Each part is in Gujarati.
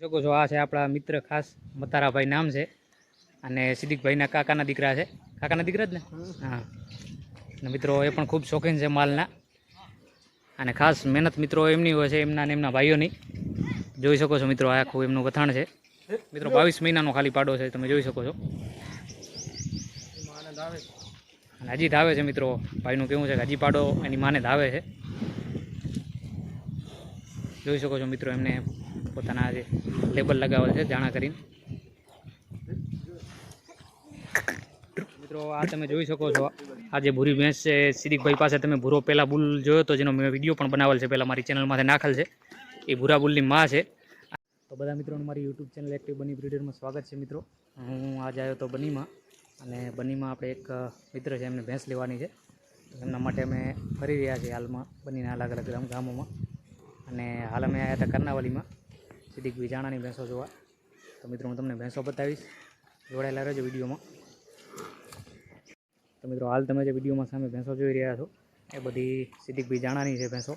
શકો છો આ છે આપણા મિત્ર ખાસ, મતારાભાઈ નામ છે. અને સિદ્દીકભાઈના કાકાના દીકરા છે. કાકાના દીકરા જ ને? હા. અને મિત્રો, એ પણ ખૂબ શોખીન છે માલના. અને ખાસ મહેનત મિત્રો એમની હોય છે, એમના ને એમના ભાઈઓની. જોઈ શકો છો મિત્રો આ આખું એમનું વથાણ છે. મિત્રો, બાવીસ મહિનાનો ખાલી પાડો છે, તમે જોઈ શકો છો. અને હજી ધાવે છે મિત્રો. ભાઈનું કેવું છે કે હજી પાડો, એની માને ધાવે છે. જોઈ શકો છો મિત્રો એમને. પોતાના જે લેબલ લગાવેલ છે જાણા કરીને. મિત્રો, આ તમે જોઈ શકો છો. આ જે ભૂરી ભેંસ છે, સિદ્દીકભાઈ પાસે તમે ભૂરો પહેલાં બુલ જોયો તો જેનો મેં વીડિયો પણ બનાવેલ છે, પહેલાં મારી ચેનલમાંથી નાખેલ છે. એ ભૂરા બુલની માં છે. તો બધા મિત્રોનું મારી યુટ્યુબ ચેનલ એક્ટિવ બની બ્રિડરમાં સ્વાગત છે, મિત્રો. હું આજે આવ્યો તો બનીમાં. અને બનીમાં આપણે એક મિત્ર છે, એમને ભેંસ લેવાની છે. એમના માટે અમે ફરી રહ્યા છીએ હાલમાં બનીના અલગ અલગ ગામ ગામોમાં. અને હાલ અમે આવ્યા હતા કર્ણાવલીમાં. સિદ્દીક વિજાણાની ભેંસો જોવા. તો મિત્રો, હું તમને ભેંસો બતાવીશ. જોડાયેલા રહેજો વિડીયોમાં. તો મિત્રો, હાલ તમે જે વિડીયોમાં સામે ભેંસો જોઈ રહ્યા છો, એ બધી સીધી બીજાણાની છે ભેંસો.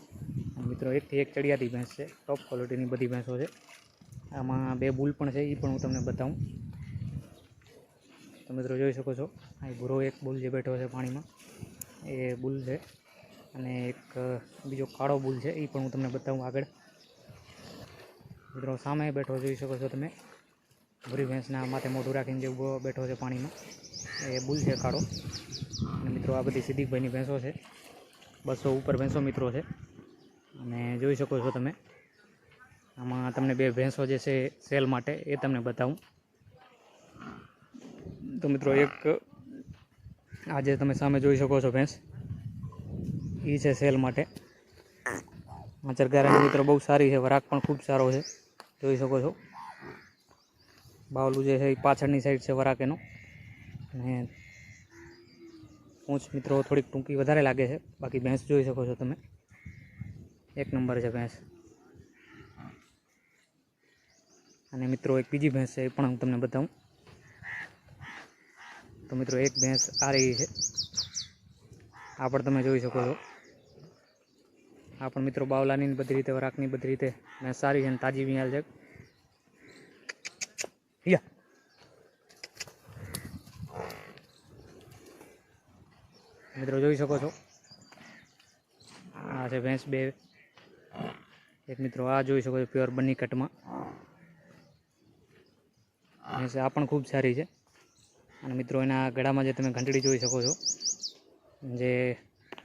મિત્રો, એકથી એક ચડિયાતી ભેંસ છે. ટોપ ક્વોલિટીની બધી ભેંસો છે. આમાં બે બુલ પણ છે એ પણ હું તમને બતાવું. તો મિત્રો, જોઈ શકો છો અહીં ભૂરો એક બુલ જે બેઠો છે પાણીમાં, એ બુલ છે. અને એક બીજો કાળો બુલ છે એ પણ હું તમને બતાવું આગળ. મિત્રો, સામે બેઠો જોઈ શકો છો તમે. ભૂરી ભેંસના માથે મોઢું રાખીને જે ઊભો બેઠો છે પાણીમાં એ બુલ છે કાળો. અને મિત્રો, આ બધી સિદ્દીકભાઈની ભેંસો છે. બસો ઉપર ભેંસો મિત્રો છે. અને જોઈ શકો છો તમે. આમાં તમને બે ભેંસો જે છે સેલ માટે, એ તમને બતાવું. તો મિત્રો, એક આજે તમે સામે જોઈ શકો છો ભેંસ એ છે સેલ માટે. ચરગારાની મિત્રો બહુ સારી છે, વરાક પણ ખૂબ સારો છે, જોઈ શકો છો. બાવલું જે છે એ પાછળની સાઈડ છે વરાક એનો અને પૂંછ મિત્રો થોડીક ટૂંકી વધારે લાગે છે, બાકી ભેંસ જોઈ શકો છો તમે. એક નંબર છે ભેંસ. અને મિત્રો એક બીજી ભેંસ છે, એ પણ હું તમને બતાવું. તો મિત્રો એક ભેંસ આ રહી છે. આ પણ તમે જોઈ શકો છો. આ પણ મિત્રો બાવલાની બધી રીતે, વરાકની બધી રીતે. ભેંસ સારી છે ને તાજી વિયાલ છે. મિત્રો જોઈ શકો છો. આ છે ભેંસ બે. એક મિત્રો આ જોઈ શકો છો પ્યોર બની કટમાં. ભેંસ આ પણ ખૂબ સારી છે. અને મિત્રો એના ગળામાં જે તમે ઘંટડી જોઈ શકો છો, જે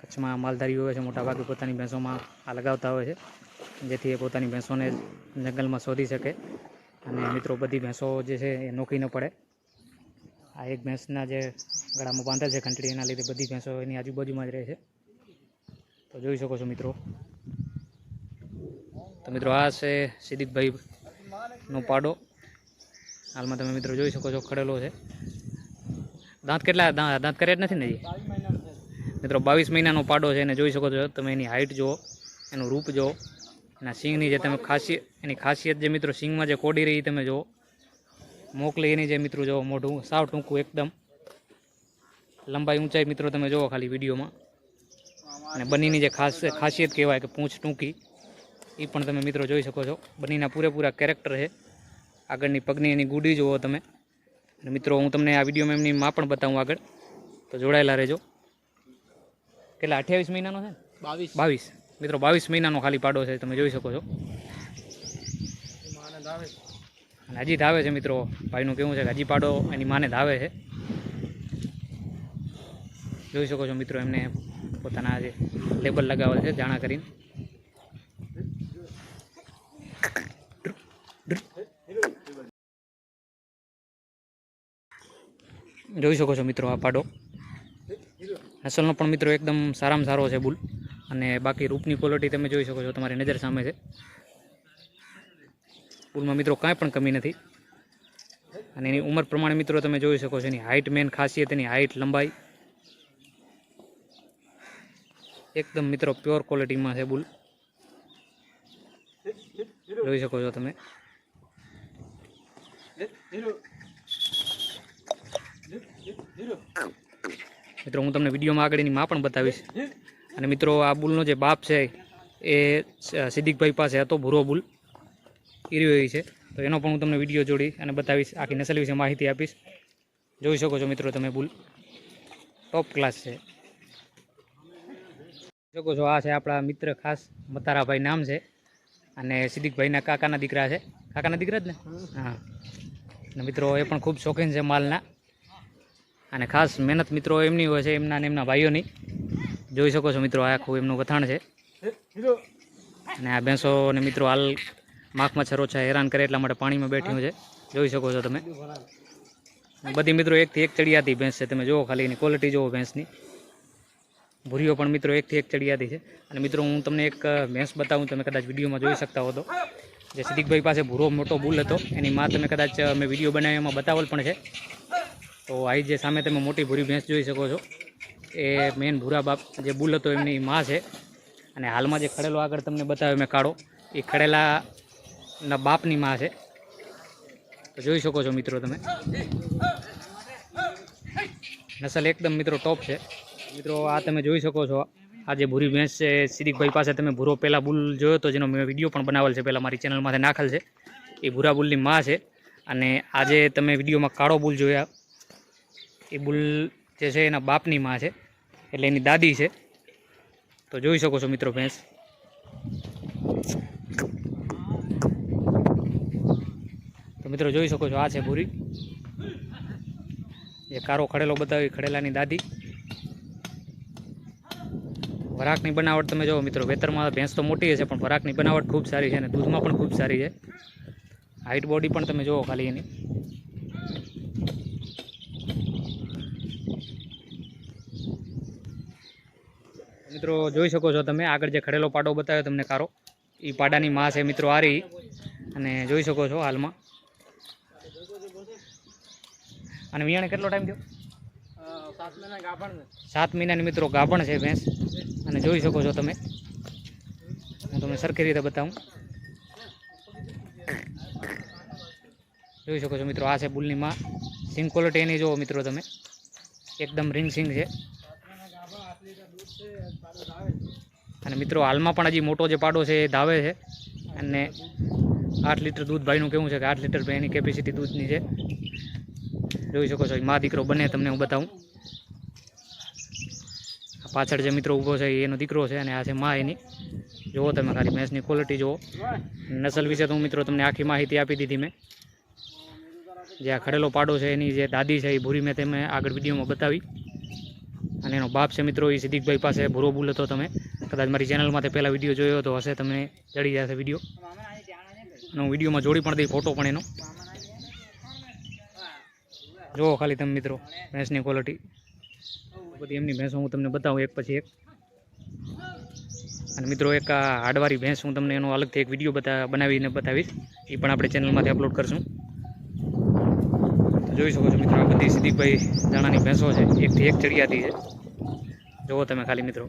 કચ્છમાં માલધારીઓ હોય છે, મોટાભાગે પોતાની ભેંસોમાં આ લગાવતા હોય છે, જેથી એ પોતાની ભેંસોને જંગલમાં શોધી શકે. અને મિત્રો, બધી ભેંસો જે છે એ નોખી ન પડે. આ એક ભેંસના જે ગળામાં બાંધેલ છે ઘંટડી, એના લીધે બધી ભેંસો એની આજુબાજુમાં જ રહે છે. તો જોઈ શકો છો મિત્રો. તો મિત્રો, આ છે સિદ્દીકભાઈનો પાડો. હાલમાં તમે મિત્રો જોઈ શકો છો, ખડેલો છે. દાંત કેટલા, દાંત કર્યા જ નથી ને મિત્રો, બાવીસ મહિનાનો પાડો છે, એને જોઈ શકો છો. તમે એની હાઇટ જુઓ, એનું રૂપ જુઓ, એના સિંગની જે તમે ખાસિયત એની ખાસિયત જે મિત્રો સિંગમાં જે કોડી રહી તમે જુઓ. મોકલી એની જે મિત્રો જુઓ, મોઢું, સાવ ટૂંકું એકદમ. લંબાઈ ઊંચાઈ મિત્રો તમે જુઓ ખાલી વિડીયોમાં. અને બનીની જે ખાસ, ખાસિયત કહેવાય કે પૂંછ ટૂંકી, એ પણ તમે મિત્રો જોઈ શકો છો. બનીના પૂરેપૂરા કેરેક્ટર છે. આગળની પગની એની ગુડી જુઓ તમે. અને મિત્રો, હું તમને આ વિડીયોમાં એમની માં પણ બતાવું આગળ. તો જોડાયેલા રહેજો. કેટલા અઠ્યાવીસ મહિનાનો છે બાવીસ. બાવીસ. મિત્રો બાવીસ મહિનાનો ખાલી પાડો છે તમે જોઈ શકો છો. અને હજી ધાવે છે મિત્રો. ભાઈનું કેવું છે કે હજી પાડો એની માને ધાવે છે. જોઈ શકો છો મિત્રો એમને પોતાના જે લેબલ લગાવેલ છે જાણા કરીને. જોઈ શકો છો મિત્રો આ પાડો. અસલનો પણ મિત્રો એકદમ સારામાં સારો છે બુલ. અને બાકી રૂપની ક્વોલિટી તમે જોઈ શકો છો, તમારી નજર સામે છે. બુલમાં મિત્રો કાંઈ પણ કમી નથી. અને એની ઉંમર પ્રમાણે મિત્રો તમે જોઈ શકો છો, એની હાઇટ મેન ખાસિયત એની હાઇટ લંબાઈ. એકદમ મિત્રો પ્યોર ક્વોલિટીમાં છે બુલ. જોઈ શકો છો તમે. મિત્રો, હું તમને વિડીયોમાં આગળની માં પણ બતાવીશ. અને મિત્રો, આ બુલનો જે બાપ છે, એ સિદ્દીકભાઈ પાસે હતો, ભૂરો બુલ. એ છે. તો એનો પણ હું તમને વીડિયો જોડી અને બતાવીશ. આખી નસલ વિશે માહિતી આપીશ. જોઈ શકો છો મિત્રો તમે બુલ. ટોપ ક્લાસ છે. શકો છો, આ છે આપણા મિત્ર ખાસ મતારાભાઈ નામ છે. અને સિદ્દીકભાઈના કાકાના દીકરા છે. કાકાના દીકરા જ ને? હા. અને મિત્રો, એ પણ ખૂબ શોખીન છે માલના. અને ખાસ મહેનત મિત્રો એમની હોય છે, એમના એમના ભાઈઓની. જોઈ શકો છો મિત્રો, આ આખું એમનું વથાણ છે. અને આ ભેંસોને મિત્રો હાલ માખ મચ્છરો ઓછા હેરાન કરે એટલા માટે પાણીમાં બેઠ્યું છે. જોઈ શકો છો તમે. બધી મિત્રો એકથી એક ચડિયાતી ભેંસ છે. તમે જુઓ ખાલી એની ક્વોલિટી જુઓ ભેંસની. ભૂરીઓ પણ મિત્રો એકથી એક ચડિયાતી છે. અને મિત્રો હું તમને એક ભેંસ બતાવું, તમે કદાચ વિડીયોમાં જોઈ શકતા હો તો. જે સિદ્દીકભાઈ પાસે ભૂરો મોટો બુલ હતો, એની માં તમે કદાચ મેં વીડિયો બનાવ્યો એમાં બતાવેલ પણ છે. તો આઈ જે સામે તમે મોટી ભૂરી ભેંસ જોઈ શકો છો. એ મેન ભૂરા બાપ જે બુલ હતો એમની માં છે. અને હાલમાં જે ખડેલો આગળ તમને બતાવ્યો મેં કાળો, એ ખડેલાના બાપની માં છે. તો જોઈ શકો છો મિત્રો તમે. નસલ એકદમ મિત્રો ટોપ છે. મિત્રો આ તમે જોઈ શકો છો. આ જે ભૂરી ભેંસ છે, સિદ્દીકભાઈ પાસે તમે ભૂરો પહેલાં બુલ જોયો હતો, જેનો મેં વીડિયો પણ બનાવેલ છે, પહેલાં મારી ચેનલમાંથી નાખેલ છે. એ ભૂરા બુલની માં છે. અને આજે તમે વિડીયોમાં કાળો બુલ જોયા. એ બુલ જે છે એના બાપની માં છે. એટલે એની દાદી છે. તો જોઈ શકો છો મિત્રો ભેંસ. તો મિત્રો જોઈ શકો છો આ છે ભૂરી. જે કારો ખડેલો બતાવી ખડેલાની દાદી. વરાકની બનાવટ તમે જુઓ મિત્રો, વેતરમાં ભેંસ તો મોટી છે, પણ વરાકની બનાવટ ખૂબ સારી છે અને દૂધમાં પણ ખૂબ સારી છે. હાઈટ બોડી પણ તમે જુઓ ખાલી એની. મિત્રો, જોઈ શકો છો તમે, આગળ જે ખડેલો પાડો બતાવ્યો તમને કારો. એ પાડાની માં છે મિત્રો આ રહી અને જોઈ શકો છો હાલમાં. અને વિયાણે કેટલો ટાઈમ થયો? સાત મહિનાની મિત્રો ગાભણ છે ભેંસ. અને જોઈ શકો છો તમે. હું તમને સરખી રીતે બતાવું. જોઈ શકો છો મિત્રો, આ છે બુલની માં. સિંગ ક્વોલિટી એની જુઓ મિત્રો તમે. એકદમ રિંગ સિંગ છે. મિત્રો, હાલમાં પણ હજી મોટો જે પાડો છે એ ધાવે છે. અને આઠ લીટર દૂધ ભાઈનું કેવું છે કે આઠ લીટર એની કેપેસિટી દૂધની છે. જોઈ શકો છો મા દીકરો બને, તમને હું બતાવું. પાછળ જે મિત્રો ઊભો છે એનો દીકરો છે અને આ છે મા એની. જુઓ તમે ખાલી ભેંસની ક્વોલિટી જુઓ નસલ વિશે તો હું મિત્રો તમને આખી માહિતી આપી દીધી મેં. જે આ ખડેલો પાડો છે, એની જે દાદી છે એ ભૂરી મેં તમે આગળ વિડીયોમાં બતાવી. અને એનો બાપ છે મિત્રો, એ સિદ્દીકભાઈ પાસે ભૂરો બુલ હતો તમે. કદાચ મારી ચેનલમાં તે પહેલાં વીડિયો જોયો તો હશે, તમને ચડી જશે વીડિયો અને હું વિડીયોમાં જોડી પણ દઈ ફોટો પણ એનો. જુઓ ખાલી તમે મિત્રો ભેંસની ક્વોલિટી બધી એમની ભેંસો હું તમને બતાવું, એક પછી એક. અને મિત્રો, એક આ હાડવારી ભેંસ હું તમને એનો અલગથી એક વીડિયો બતા, બનાવીને બતાવીશ. એ પણ આપણે ચેનલમાંથી અપલોડ કરશું. જોઈ શકો છો મિત્રો, આ બધી સિદ્દીકભાઈ દાણાની ભેંસો છે. એકથી એક ચડિયાતી છે. જુઓ તમે ખાલી મિત્રો.